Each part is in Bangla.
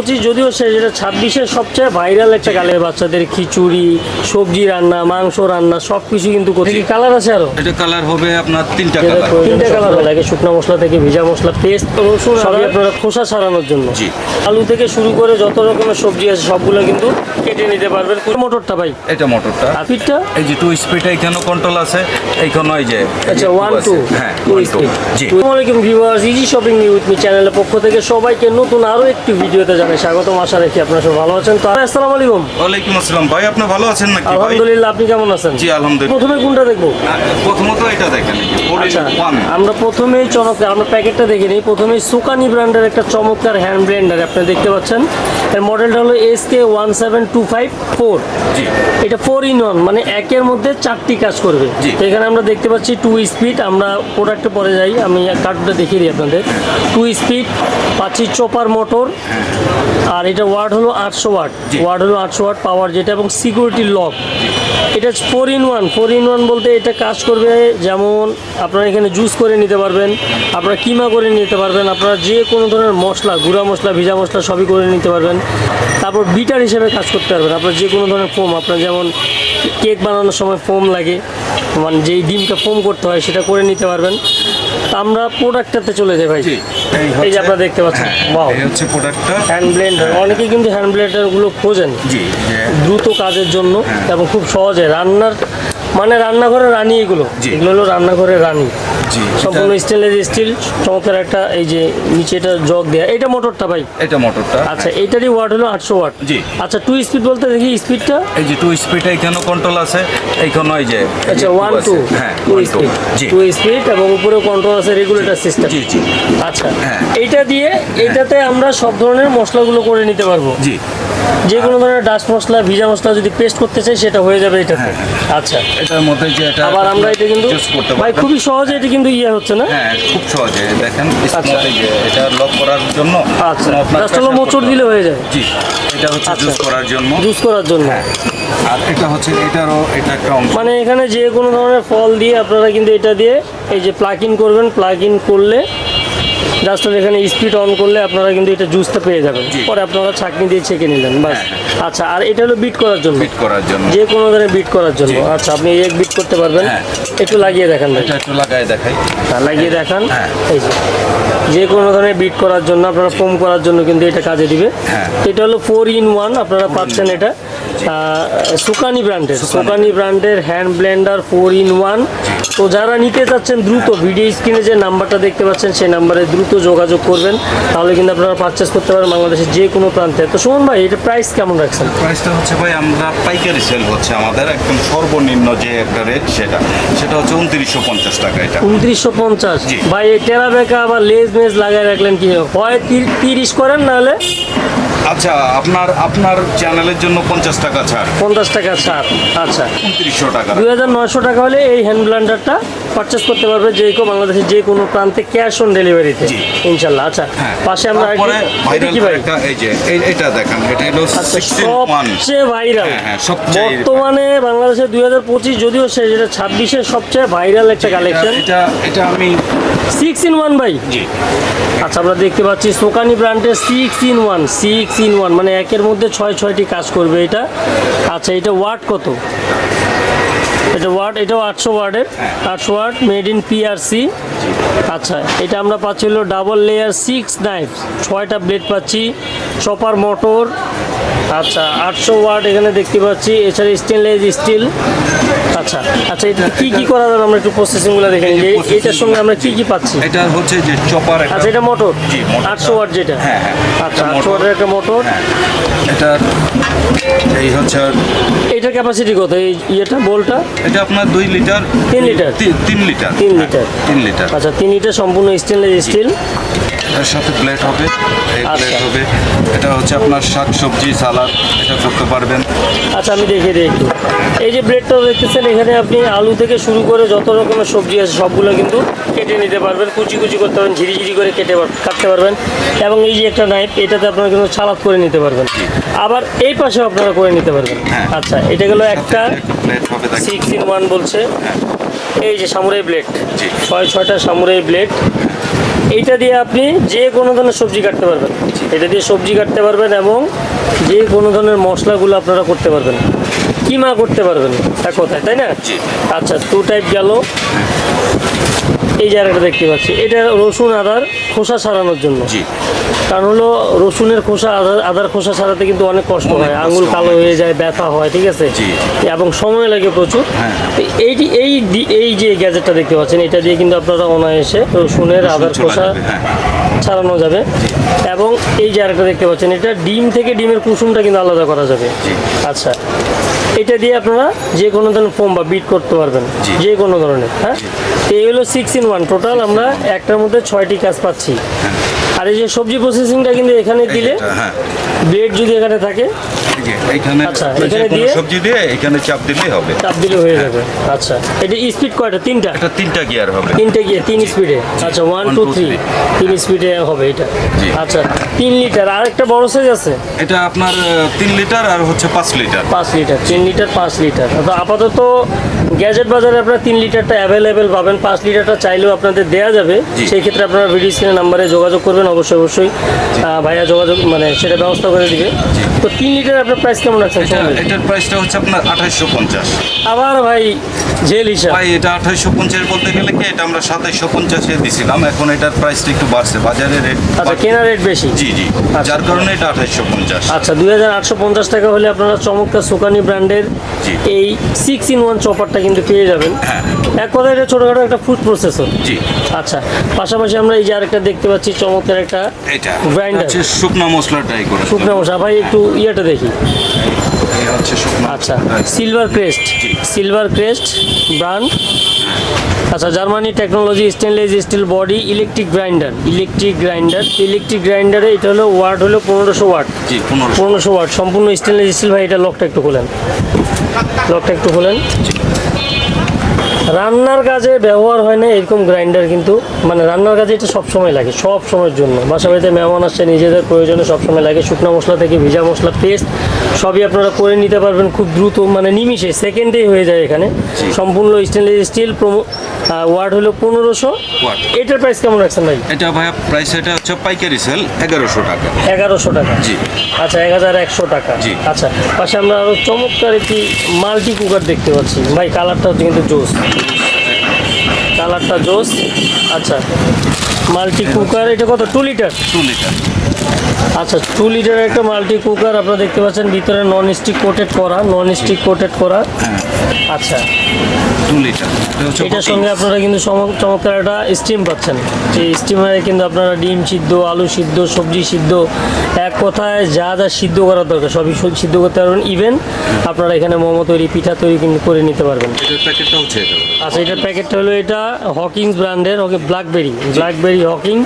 পঁচিশ যদিও সে যেটা ছাব্বিশের সবচেয়ে ভাইরাল একটা কালে বাচ্চাদের খিচুড়ি সবজি রান্না মাংস রান্না সব কিছু কিন্তু করছে। কি কালার আছে আরও? এটা কালার হবে আপনার তিনটা কালার তিনটে কালার লাগে শুকনো মশলা থেকে ভেজা মশলা পেস্ট রসুন সবই আপনারা খোসা ছাড়ানোর জন্য। আলু থেকে শুরু করে যত রকমের সবজি আছে সবগুলো কিন্তু কেটে নিতে পারবেন। মোটরটা ভাই? এটা মোটরটা। আর পিঠটা? এই যে টু স্পিড এখানেও কন্ট্রোল আছে এইখানে ওই যে এই যে আচ্ছা ওয়ান টু হ্যাঁ টু জি। আসসালামাইকুম viewers easy shopping with me চ্যানেলের পক্ষ থেকে সবাইকে নতুন আরও একটি ভিডিওতে জানাই স্বাগতম আশা রাখি আপনারা সব ভালো আছেন? তো আসসালামু আলাইকুম। ওয়ালাইকুম আসসালাম। ভাই আপনি ভালো আছেন নাকি? ভাই? আলহামদুলিল্লাহ আপনি কেমন আছেন? জি আলহামদুলিল্লাহ। প্রথমে কোনটা দেখব? প্রথমত এটা দেখেন আচ্ছা আমরা প্রথমেই চমৎকার আমরা প্যাকেটটা দেখে নিই। প্রথমেই সুকানি ব্র্যান্ডের একটা চমৎকার হ্যান্ড ব্লেন্ডার আপনি দেখতে পাচ্ছেন। এর মডেলটা হলো S K one seven two five four এটা ফোর ইন ওয়ান মানে একের মধ্যে চারটি কাজ করবে। তো এখানে আমরা দেখতে পাচ্ছি টু স্পিড আমরা প্রোডাক্টে পরে যাই আমি কার্ডটা দেখিয়ে দিই আপনাদের। টু স্পিড পাচ্ছি চপার মোটর আর এটা ওয়ার্ড হলো আটশো ওয়াট ওয়ার্ড হলো আটশো ওয়াট পাওয়ার যেটা এবং সিকিউরিটি লক এটা four in one four in one বলতে এটা কাজ করবে যেমন আপনারা এখানে জুস করে নিতে পারবেন আপনারা কিমা করে নিতে পারবেন আপনারা যে কোনো ধরনের মশলা গুঁড়া মশলা ভিজা মশলা সবই করে নিতে পারবেন। তারপর বিটার হিসেবে কাজ করতে পারবেন। আপনার যে কোনো ধরনের ফোম আপনার যেমন কেক বানানোর সময় ফোম লাগে মানে যেই ডিমটা ফোম করতে হয় সেটা করে নিতে পারবেন। তা আমরা প্রোডাক্টটাতে চলে যাই ভাই। এই যে আপনারা দেখতে পাচ্ছেন। হ্যাঁ, বাহ এই হচ্ছে প্রোডাক্টটা হ্যান্ড ব্লেন্ডার অনেকেই কিন্তু হ্যান্ড ব্লেন্ডারগুলো খোঁজেন। জি দ্রুত কাজের জন্য হ্যাঁ। এবং খুব সহজে রান্নার মানে রান্নাঘরের রানী এগুলো। এগুলো হলো রান্নাঘরের রানী। সম্পূর্ণ স্টেনলেস স্টিল চমৎকার একটা এই যে নিচে এটা জগ দেয়া। এটা মোটরটা ভাই? এটা মোটরটা। আচ্ছা এইটারই ওয়াট হলো আটশো ওয়াট। জি। আচ্ছা টু স্পিড বলতে দেখি স্পিডটা এই যে টু স্পিড এখানেও কন্ট্রোল আছে এইখানে ওই যে এই যে আচ্ছা ওয়ান টু হ্যাঁ টু স্পিড টু স্পিড এবং উপরে কন্ট্রোল আছে রেগুলেটর সিস্টেম জি জি। আচ্ছা হ্যাঁ। এইটা দিয়ে এটাতে আমরা সব ধরনের মশলাগুলো করে নিতে পারব। জি। যে কোনো ধরনের ডাস্ট মশলা ভিজা মশলা যদি পেস্ট করতে চাই সেটা হয়ে যাবে এটাতে। হ্যাঁ, আচ্ছা। এটার মধ্যে যে এটা আবার আমরা এটা কিন্তু ভাই খুবই সহজে এটা কিন্তু ইয়ে হচ্ছে না? হ্যাঁ খুব সহজে। দেখেন আচ্ছা। স্মার্ট এই যে এটা লক করার জন্য আচ্ছা। জাস্ট হলো মোচড় দিলে হয়ে যায়। জি এটা হচ্ছে আচ্ছা। জুস করার জন্য। জুস করার জন্য। হ্যাঁ। আর এটা হচ্ছে এটারও এটা একটা অংশ। মানে এখানে যে কোনো ধরনের ফল দিয়ে আপনারা কিন্তু এটা দিয়ে এই যে প্লাগ ইন করবেন। প্লাগ ইন করলে জাস্ট এখানে স্পিড অন করলে আপনারা কিন্তু এটা জুসটা পেয়ে যাবেন। পরে আপনারা ছাঁকনি দিয়ে ছেঁকে নিলেন বাস। হ্যাঁ, আচ্ছা আর এটা হলো বিট করার জন্য। বিট করার জন্য। যে কোনো ধরনের বিট করার জন্য। আচ্ছা আপনি এক বিট করতে পারবেন। হ্যাঁ। একটু লাগিয়ে দেখান ভাই। এটা একটু লাগায় দেখাই। হ্যাঁ, লাগিয়ে দেখান। হ্যাঁ। এই যে। যে কোনো ধরনের বিট করার জন্য আপনারা ফোম করার জন্য কিন্তু এটা কাজে দিবে। হ্যাঁ। এটা হলো ফোর ইন ওয়ান আপনারা পাচ্ছেন এটা। সুকানি ব্র্যান্ডের সুকানি ব্র্যান্ডের hand blender four in one. তো যারা নিতে চাচ্ছেন দ্রুত ভিডিও স্ক্রিনে যে নাম্বারটা দেখতে পাচ্ছেন সেই নাম্বারে দ্রুত যোগাযোগ করবেন। তাহলে কিন্তু আপনারা পারচেস করতে পারেন বাংলাদেশের যে কোনো প্রান্তে। তো সুমন ভাই এটা প্রাইস কেমন রাখছেন? প্রাইসটা হচ্ছে ভাই আমরা পাইকারি সেল হচ্ছে আমাদের। একদম সর্বনিম্ন যে একটা রেট সেটা সেটা হচ্ছে উনত্রিশশো পঞ্চাশ টাকা এটা। উনত্রিশশো পঞ্চাশ? ভাই এই টেরা বেকা আবার লেজ মেজ লাগাই রাখলেন কি? হয় তিরিশ করেন নাহলে আচ্ছা আপনার আপনার চ্যানেলের জন্য পঞ্চাশ টাকা ছাড়। পঞ্চাশ টাকা ছাড় আচ্ছা। উনত্রিশশো টাকা। দুই হাজার নয়শো টাকা হলে এই হ্যান্ড ব্লান্ডারটা পারচেস করতে পারবে যে কেউ বাংলাদেশের যে কোনো প্রান্তে ক্যাশ অন ডেলিভারিতে। ইনশাল্লাহ আচ্ছা। হ্যাঁ। পাশে আমরা কি ভাই? এই যে এটা দেখেন এটা হলো আচ্ছা সবচেয়ে ভাইরাল হ্যাঁ, হ্যাঁ, বর্তমানে বাংলাদেশে দুই হাজার পঁচিশ যদিও সে যেটা ছাব্বিশের সবচেয়ে ভাইরাল একটা কালেকশন এটা এটা আমি সিক্স ইন ওয়ান ভাই। জি। আচ্ছা আমরা দেখতে পাচ্ছি সোকানি ব্র্যান্ডের six in one six in one মানে একের মধ্যে ছয় ছয়টি কাজ করবে এটা। আচ্ছা এটা ওয়াট কত? এটা ওয়ার্ড, এটাও আটশো ওয়ার্ডের। আটশো ওয়ার্ড মেড ইন পিআরসি আচ্ছা এটা আমরা পাচ্ছি হলো ডাবল লেয়ার সিক্স নাইফ ছয়টা ব্লেড পাচ্ছি চপার মোটর আচ্ছা আটশো ওয়ার্ড এখানে দেখতে পাচ্ছি। এছাড়া স্টেনলেস স্টিল আচ্ছা আচ্ছা এটা কি কি করা যাবে? আমরা একটু প্রসেসিংগুলো দেখে নিই। এটার সঙ্গে আমরা কি কি পাচ্ছি? এটা হচ্ছে যে চপার আচ্ছা এটা মোটর জি, আটশো ওয়াট যেটা? হ্যাঁ, হ্যাঁ। আচ্ছা এটা আটশো। ওয়াটের একটা মোটর হ্যাঁ। এটা এই হচ্ছে এটার ক্যাপাসিটি কত? এই ইয়েটা বোলটা? এটা আপনার দুই লিটার তিন লিটার? তিন লিটার। তিন হ্যাঁ, লিটার। তিন লিটার। আচ্ছা তিন লিটার সম্পূর্ণ স্টেনলেস স্টিল এর সাথে প্লেট হবে। এই আচ্ছা। প্লেট হবে। এটা হচ্ছে আপনার শাক সবজি সালাদ এটা করতে পারবেন। আচ্ছা আমি দেখে দিই একটু। এই যে ব্রেডটা দেখতেছেন এখানে আপনি আলু থেকে শুরু করে যত রকমের সবজি আছে সবগুলো কিন্তু কেটে নিতে পারবেন। কুচি কুচি করতে পারবেন ঝিরি ঝিরি করে কেটে কাটতে পারবেন। এবং এই যে একটা নাইফ এটাতে আপনারা কিন্তু সালাদ করে নিতে পারবেন। আবার এই পাশেও আপনারা করে নিতে পারবেন। হ্যাঁ। আচ্ছা এটা গেলো একটা সিক্স ইন ওয়ান বলছে। হ্যাঁ। এই যে সামুরাই ব্লেড। ছয় ছয়টা সামুরাই ব্লেড এইটা দিয়ে আপনি যে কোনো ধরনের সবজি কাটতে পারবেন। এটা দিয়ে সবজি কাটতে পারবেন এবং যে কোনো ধরনের মশলাগুলো আপনারা করতে পারবেন। কিমা করতে পারবেন? এক কথায় তাই না? আচ্ছা টু টাইপ গেল। এই জায়গাটা দেখতে পাচ্ছি এটা রসুন আদার খোসা ছাড়ানোর জন্য। কারণ হলো রসুনের খোসা আদার আদার খোসা ছাড়াতে কিন্তু অনেক কষ্ট হয় আঙুল কালো হয়ে যায় ব্যথা হয় ঠিক আছে? এবং সময় লাগে প্রচুর। হ্যাঁ। তো এইটি এই এই যে গ্যাজেটটা দেখতে পাচ্ছেন এটা দিয়ে কিন্তু আপনারা অনায়াসে রসুনের আদার খোসা হ্যাঁ। ছাড়ানো যাবে। এবং এই জায়গাটা দেখতে পাচ্ছেন এটা ডিম থেকে ডিমের কুসুমটা কিন্তু আলাদা করা যাবে। আচ্ছা। এটা দিয়ে আপনারা যে কোনো ধরনের ফোম বা বিট করতে পারবেন। যে কোনো ধরনের হ্যাঁ? তো এই হলো সিক্স ইন ওয়ান টোটাল আমরা একটার মধ্যে ছয়টি কাজ পাচ্ছি। আর এই যে সবজি প্রসেসিংটা কিন্তু এখানে দিলে হ্যাঁ। ব্লেড যদি এখানে থাকে আচ্ছা, এখানে দিয়ে- সবজি দিয়ে এখানে চাপ দিলেই হবে। চাপ দিলে হয়ে যাবে। আচ্ছা এটা স্পিড কয়টা? তিনটা? এটা তিনটা গিয়ার হবে। তিনটে গিয়ে তিন স্পিডে আচ্ছা ওয়ান টু থ্রি. তিন স্পিডে হবে এটা। আচ্ছা তিন লিটার আর একটা বড় সাইজ আছে? এটা আপনার তিন লিটার আর হচ্ছে পাঁচ লিটার পাঁচ লিটার তিন লিটার পাঁচ লিটার তো আপাতত গ্যাজেট বাজারে আপনারা তিন লিটারটা অ্যাভেলেবেল পাবেন। পাঁচ লিটারটা চাইলেও আপনাদের দেওয়া যাবে। সেই ক্ষেত্রে আপনারা ভিডিও স্ক্রিনের নাম্বারে যোগাযোগ করবেন। অবশ্যই অবশ্যই। ভাইয়া যোগাযোগ মানে সেটা ব্যবস্থা করে দিবে। তো তিন লিটার আপনার প্রাইস কেমন এটা এটার প্রাইসটা হচ্ছে আপনার আঠাইশশো পঞ্চাশ। আবার ভাই জেল হিসাব। ভাই এটা আঠাইশশো পঞ্চাশ বলতে গেলে কি এটা আমরা সাতাইশশো পঞ্চাশে দিছিলাম। এখন এটার প্রাইসটা একটু বাড়ছে। বাজারে রেট আচ্ছা কেনা রেট বেশি? জি জি। যার কারণে এটা আঠাইশশো পঞ্চাশ। আচ্ছা দুই হাজার আটশো পঞ্চাশ টাকা হলে আপনারা চমৎকার সুকানি ব্র্যান্ডের এই সিক্স ইন ওয়ান চপারটা কিন্তু পেয়ে যাবেন। হ্যাঁ। এক কথায় এটা ছোটোখাটো একটা ফুড প্রসেসর জি। আচ্ছা পাশাপাশি আমরা এই যে আরেকটা দেখতে পাচ্ছি চমৎকার একটা এটা। Grinder. হচ্ছে শুকনো মশলা ট্রাই করে। শুকনো মশলা। ভাই একটু ইয়েটা দেখি। আচ্ছা silver crest silver crest brand আচ্ছা Germany technology stainless steel body electric grinder electric grinder electric গ্রাইন্ডারে এটা হলো ওয়াট হলো পনেরোশো ওয়াট পনেরোশো। পনেরোশো ওয়াট সম্পূর্ণ স্টেনলেস স্টিল ভাই এটা লকটা একটু খোলেন। লকটা একটু খোলেন। রান্নার কাজে ব্যবহার হয় না এরকম গ্রাইন্ডার কিন্তু মানে রান্নার কাজে এটা সব সময় লাগে সব সময়ের জন্য। বাসা বাড়িতে মেহমান আসছে নিজেদের প্রয়োজনে সব সময় লাগে শুকনো মশলা থেকে ভিজা মশলা পেস্ট সবই আপনারা করে নিতে পারবেন খুব দ্রুত মানে নিমিষে সেকেন্ডেই হয়ে যায় এখানে। সম্পূর্ণ স্টেনলেস স্টিল প্রোমো ওয়ার্ড হলো পনেরোশো। এটার প্রাইস কেমন রাখছেন ভাই? এটা ভাইয়া প্রাইস এটা হচ্ছে পাইকারি সেল এগারোশো টাকা। এগারোশো টাকা। জি। আচ্ছা এক হাজার একশো টাকা। জি। আচ্ছা পাশে আমরা আরও চমৎকার একটি মাল্টি কুকার দেখতে পাচ্ছি। ভাই কালারটা হচ্ছে কিন্তু জোস। কালারটা জোস। আচ্ছা। মাল্টি কুকার এটা কত? টু লিটার টু লিটার আচ্ছা টু লিটারের একটা মাল্টি কুকার আপনারা দেখতে পাচ্ছেন ভিতরে নন স্টিক কোটেড করা নন স্টিক কোটেড করা। হ্যাঁ। আচ্ছা। টু লিটার এটার সঙ্গে আপনারা কিন্তু চমৎকার একটা স্টিম পাচ্ছেন। এই স্টিমারে কিন্তু আপনারা ডিম সিদ্ধ আলু সিদ্ধ সবজি সিদ্ধ এক কথায় যা যা সিদ্ধ করার দরকার সবই সিদ্ধ করতে পারবেন। ইভেন আপনারা এখানে মোমো তৈরি পিঠা তৈরি কিন্তু করে নিতে পারবেন। আচ্ছা এটার প্যাকেটটা হলো এটা হকিংস ব্র্যান্ডের ওকে ব্ল্যাকবেরি হকিং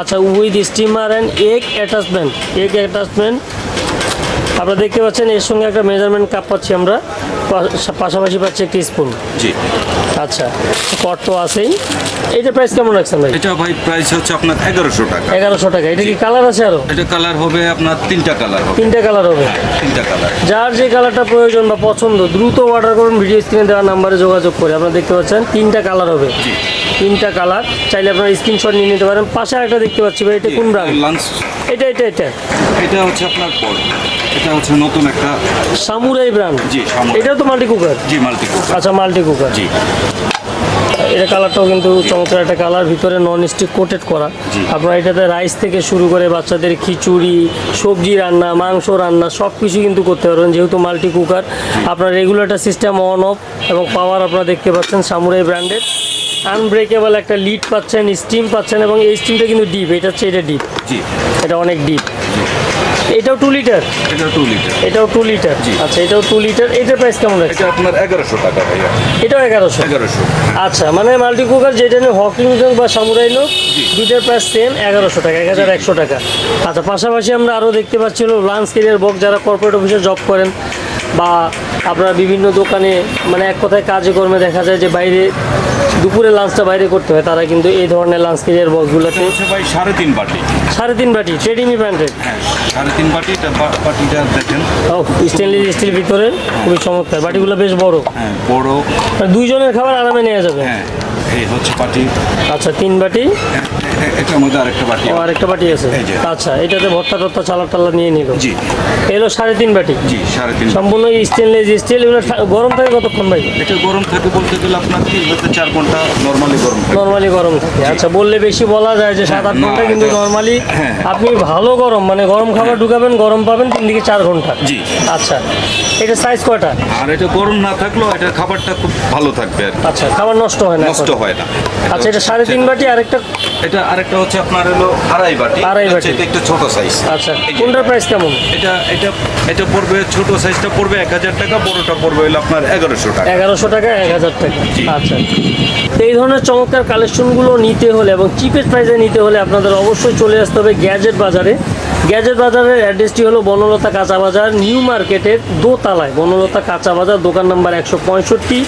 আচ্ছা with steamer and egg attachment egg attachment আপনারা দেখতে পাচ্ছেন, এর সঙ্গে একটা মেজারমেন্ট কাপ পাচ্ছি আমরা। পাশাপাশি পাচ্ছি একটি স্পুন জি। আচ্ছা কট তো আছেই। এটা প্রাইস কেমন রাখছেন ভাই? এটা ভাই প্রাইস হচ্ছে আপনার এগারোশো টাকা। এগারোশো টাকা। এটা কি কালার আছে আরও? এটা কালার হবে আপনার তিনটা কালার হবে। তিনটা কালার হবে। তিনটা কালার যার যে কালারটা প্রয়োজন বা পছন্দ দ্রুত অর্ডার করুন ভিডিও স্ক্রিনে দেওয়া নাম্বারে যোগাযোগ করে। আপনারা দেখতে পাচ্ছেন তিনটা কালার হবে। জি। তিনটা কালার চাইলে আপনারা স্ক্রিনশট নিয়ে নিতে পারেন। পাশে একটা দেখতে পাচ্ছি ভাই এটা কোন ব্র্যান্ড লাঞ্চ এটা এটা এটা। এটা হচ্ছে আপনার এটা হচ্ছে নতুন একটা সামুরাই ব্র্যান্ড জি, সামুরাই। এটাও তো মাল্টি কুকার জি মাল্টি কুকার আচ্ছা মাল্টি কুকার জি। এটা কালারটাও কিন্তু চমৎকার একটা কালার ভিতরে নন স্টিক কোটেড করা। আপনার এটাতে রাইস থেকে শুরু করে বাচ্চাদের খিচুড়ি সবজি রান্না মাংস রান্না সব কিছু কিন্তু করতে পারবেন যেহেতু মাল্টি কুকার আপনার রেগুলেটর সিস্টেম অন অফ এবং পাওয়ার আপনারা দেখতে পাচ্ছেন সামুরাই ব্র্যান্ডের আনব্রেকেবল একটা লিড পাচ্ছেন স্টিম পাচ্ছেন এবং এই স্টিমটা কিন্তু ডিপ এটা হচ্ছে এটা ডিপ এটা অনেক ডিপ এটাও টু লিটার এটাও টু লিটার এটাও টু লিটার জি। আচ্ছা এটাও টু লিটার এটার প্রাইস কেমন আছে এটা আপনার এগারোশো টাকা ভাইয়া। এটাও এগারোশো? এগারোশো। আচ্ছা মানে মাল্টি কুকার যেটা নিয়ে হকিং বা সামুরাই লোক। দুইটার প্রাইস সেম এগারোশো টাকা এক হাজার একশো টাকা। আচ্ছা পাশাপাশি আমরা আরও দেখতে পাচ্ছি হলো লাঞ্চ কেরিয়ার বক্স যারা কর্পোরেট অফিসে জব করেন বা আপনারা বিভিন্ন দোকানে মানে এক কথায় কাজকর্মে দেখা যায় যে বাইরে দুপুরে লাঞ্চটা বাইরে করতে হয় তারা কিন্তু এই ধরনের লাঞ্চ কেরিয়ার বক্সগুলোতে এটা হচ্ছে ভাই সাড়ে তিন বাটি। সাড়ে তিন বাটি ট্রেডিমি ব্র্যান্ডেড সাড়ে তিন বাটি বাটিটা দেখেন। ও স্টেনলেস স্টিল ভিতরে খুবই চমৎকার। বাটিগুলো বেশ বড়। হ্যাঁ বড়। মানে দুইজনের খাবার আরামে নেওয়া যাবে। হ্যাঁ। এই হচ্ছে আচ্ছা তিন বাটি? এটার মধ্যে আরেকটা বাটি। ও আরেকটা বাটি আছে? আচ্ছা এটাতে ভর্তা টর্তা চালা টালা নিয়ে নিল? জি। এলো সাড়ে তিন বাটি? জি সাড়ে তিন সম্পূর্ণ স্টেনলেস স্টিল এগুলো গরম থাকে কতক্ষণ ভাই? এটা গরম থাকে বলতে গেলে আপনার তিন চার ঘণ্টা নর্মালি গরম থাকে। নর্মালি গরম থাকে। আচ্ছা বললে বেশি বলা যায় যে সাত আট ঘণ্টা কিন্তু এটা- নর্মালি হ্যাঁ। আপনি ভালো গরম মানে গরম খাবার ঢুকাবেন গরম পাবেন তিন থেকে চার ঘণ্টা। জি। আচ্ছা এটা সাইজ কয়টা? আর এটা গরম না থাকলেও এটার খাবারটা খুব ভালো থাকবে আর আচ্ছা খাবার নষ্ট হয় না নষ্ট। হয় না। আচ্ছা এটা সাড়ে তিন বাটি আর একটা এটা আরেকটা হচ্ছে আপনার হলো আড়াই বাটি। আড়াই বাটি। এটা একটু ছোট সাইজ আচ্ছা কোনটার প্রাইস কেমন? এটা এটা এটা পড়বে ছোট সাইজটা পড়বে এক হাজার টাকা বড়টা পড়বে হলো আপনার এগারোশো টাকা। এগারোশো টাকা এক হাজার টাকা। আচ্ছা। এই ধরনের চমৎকার কালেকশনগুলো নিতে হলে এবং চিপেস্ট প্রাইসে নিতে হলে আপনাদের অবশ্যই চলে আসতে হবে গ্যাজেট বাজারে গ্যাজেট বাজারের অ্যাড্রেসটি হলো বনলতা কাঁচা বাজার নিউ মার্কেটের দোতলায়। বনলতা কাঁচা বাজার দোকান নাম্বার একশো পঁয়ষট্টি।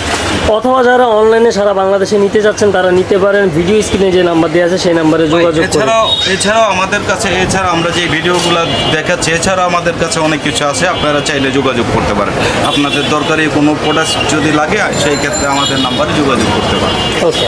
অথবা যারা অনলাইনে সারা বাংলাদেশে নিতে যাচ্ছেন তারা নিতে পারেন। ভিডিও স্ক্রিনে যে নাম্বার দেওয়া আছে সেই নাম্বারে যোগাযোগ এছাড়াও এছাড়াও আমাদের কাছে এছাড়া আমরা যে ভিডিওগুলো দেখাচ্ছি এছাড়াও আমাদের কাছে অনেক কিছু আছে। আপনারা চাইলে যোগাযোগ করতে পারেন। আপনাদের দরকারি কোনো প্রোডাক্ট যদি লাগে সেই ক্ষেত্রে আমাদের নাম্বারে যোগাযোগ করতে পারেন। ওকে